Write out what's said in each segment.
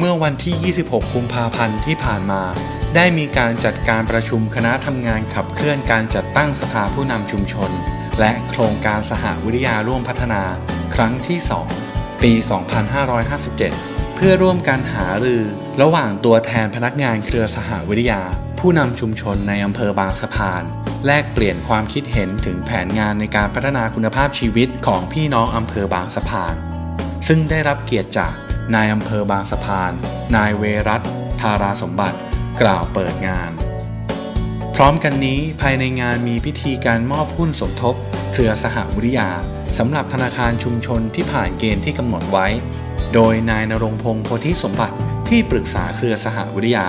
เมื่อวันที่ 26 กุมภาพันธ์ที่ผ่านมา ได้มีการจัดการประชุมคณะทำงานขับเคลื่อนการจัดตั้งสภาผู้นำชุมชน และโครงการสหวิทยาร่วมพัฒนา ครั้งที่ 2 ปี 2557 เพื่อร่วมการหารือ ระหว่างตัวแทนพนักงานเครือสหวิทยา ผู้นำชุมชนในอำเภอบางสะพาน แลกเปลี่ยนความคิดเห็นถึงแผนงานในการพัฒนาคุณภาพชีวิตของพี่น้องอำเภอบางสะพาน ซึ่งได้รับเกียรติจาก นายอำเภอบางสะพาน นายเวรัตธาราสมบัติ กล่าวเปิดงาน พร้อมกันนี้ภายในงานมีพิธีการมอบหุ้นสมทบ เครือสหวิทยาสำหรับธนาคารชุมชนที่ผ่านเกณฑ์ที่กำหนดไว้ โดยนายนรงพงศ์โพธิสมบัติที่ปรึกษาเครือสหวิทยา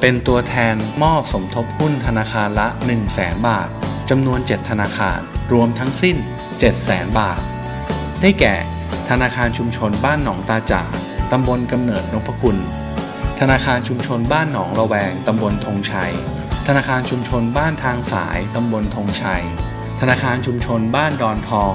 เป็นตัวแทนมอบสมทบหุ้นธนาคารละ 1 0 0 0 0แบาทจำนวน 7 ธนาคาร รวมทั้งสิ้น 7 0 0 0 0 0 บาท ได้แก่ ธนาคารชุมชนบ้านหนองตาจ่าตำบลกำเนิดนพคุณ ธนาคารชุมชนบ้านหนองระแวงตำบลธงชัย ธนาคารชุมชนบ้านทางสายตำบลธงชัย ธนาคารชุมชนบ้านดอนทอง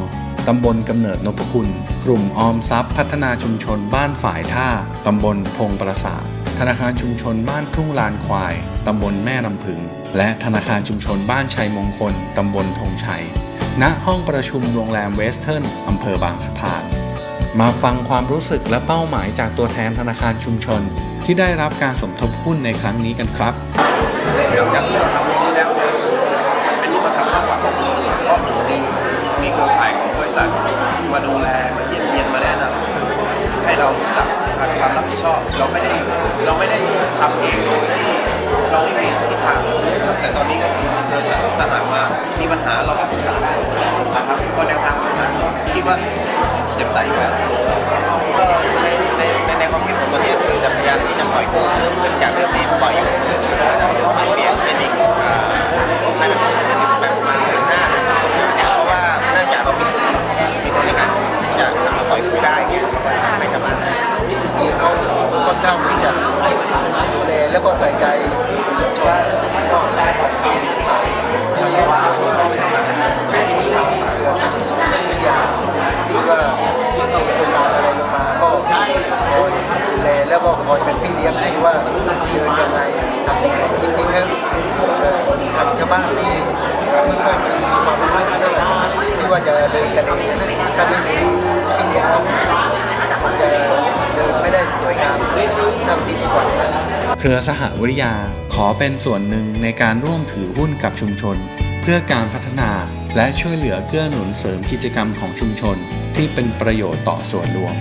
ตำบลกำเนิดนพคุณ กลุ่มออมทรัพย์ พัฒนาชุมชนบ้านฝ่ายท่าตำบลพงประสาทธนาคารชุมชนบ้านทุ่งลานควายตำบลแม่ลำพึง และธนาคารชุมชนบ้านชัยมงคลตำบลธงชัย ณห้องประชุมโรงแรมเวสเทิร์นอำเภอบางสะพาน มาฟังความรู้สึกและเป้าหมายจากตัวแทนธนาคารชุมชน ที่ได้รับการสมทบหุ้นในครั้งนี้กันครับหลังจากที่เราทำตรงนี้แล้วมันเป็นรูปธรรมมากกว่าของคนอื่นเพราะหนึ่งมีมีเครือข่ายของบริษัทมาดูแลมาเยี่ยมเยียนมาแนะนำให้เราจักการความรับผิดชอบ เราไม่ได้เราไม่ได้ทำเองโดยที่เราไม่มีทิศทางแต่ตอนนี้ก็คือในเครือสหสหัสมามีปัญหาเราก็ปรึกษาได้นะครับเพราะแนวทางบริหารเราคิดว่าเจ็บใสอยู่แล้ว เริ่มขึ้นจากเริ่มที่ปล่อยอยู่ก็จะเปลี่ยนเป็นอีกอ่าให้มันขึ้นแบบประมาณเดือนหน้าเนี่ยเพราะว่าเนื่องจากเรามีทุนมีทุนในการที่จะนำมาปล่อยกู้ได้เงี้ยไม่สามารถได้ที่เขาค่อนข้างที่จะดูแลแล้วก็ใส่ใจชุมชนก็ทำให้ว่าที่ทำเรือสังวิทยาที่ว่ามีโครงการอะไรลงมาก็คอยดูแลแล้วก็คอย บ้านนี่ไม่ค่อยมีความรู้สึกเท่าไหร่ที่ว่าจะเดินกันเองนะถ้าไม่มีพี่เลี้ยงเขามันจะเดินไม่ได้สวยงามเท่าที่ทุกวันนั้นเครือสหวิทยาขอเป็นส่วนหนึ่งในการร่วมถือหุ้นกับชุมชน เพื่อการพัฒนาและช่วยเหลือเกื้อหนุนเสริมกิจกรรมของชุมชน ที่เป็นประโยชน์ต่อส่วนรวม